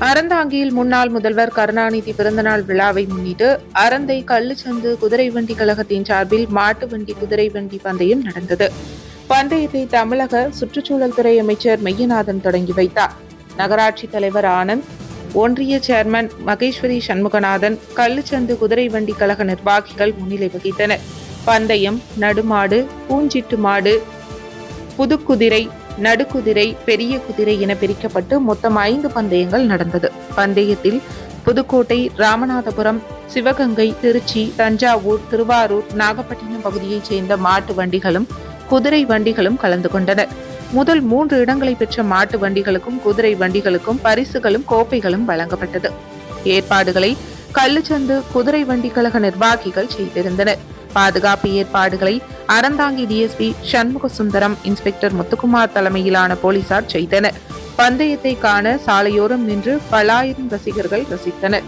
அறந்தாங்கியில் முன்னாள் முதல்வர் கருணாநிதி பிறந்தநாள் விழாவை முன்னிட்டு அறந்தை கள்ளுச்சந்து குதிரை வண்டி கழகத்தின் சார்பில் மாட்டு வண்டி குதிரை வண்டி பந்தயம் நடந்தது. பந்தயத்தை தமிழக சுற்றுச்சூழல் துறை அமைச்சர் மெய்யநாதன் தொடங்கி வைத்தார். நகராட்சி தலைவர் ஆனந்த் ஒன்றிய சேர்மன் மகேஸ்வரி சண்முகநாதன் கள்ளுச்சந்து குதிரை வண்டி கழக நிர்வாகிகள் முன்னிலை வகித்தனர். பந்தயம் நடுமாடு பூஞ்சிட்டு மாடு புதுக்குதிரை நடுக்குதிரை பெரிய குதிரை என பிரிக்கப்பட்டு மொத்தம் ஐந்து பந்தயங்கள் நடந்தது. பந்தயத்தில் புதுக்கோட்டை ராமநாதபுரம் சிவகங்கை திருச்சி தஞ்சாவூர் திருவாரூர் நாகப்பட்டினம் பகுதியைச் சேர்ந்த மாட்டு வண்டிகளும் குதிரை வண்டிகளும் கலந்து கொண்டன. முதல் மூன்று இடங்களை பெற்ற மாட்டு வண்டிகளுக்கும் குதிரை வண்டிகளுக்கும் பரிசுகளும் கோப்பைகளும் வழங்கப்பட்டது. ஏற்பாடுகளை கள்ளுச்சந்து குதிரை வண்டி கழக நிர்வாகிகள் செய்திருந்தனர். பாதுகாப்பு ஏற்பாடுகளை அறந்தாங்கி டிஎஸ்பி சண்முக சுந்தரம் இன்ஸ்பெக்டர் முத்துக்குமார் தலைமையிலான போலீசார் செய்தனர். பந்தயத்தை காண சாலையோரம் நின்று பலாயிரம் ரசிகர்கள் ரசித்தனர்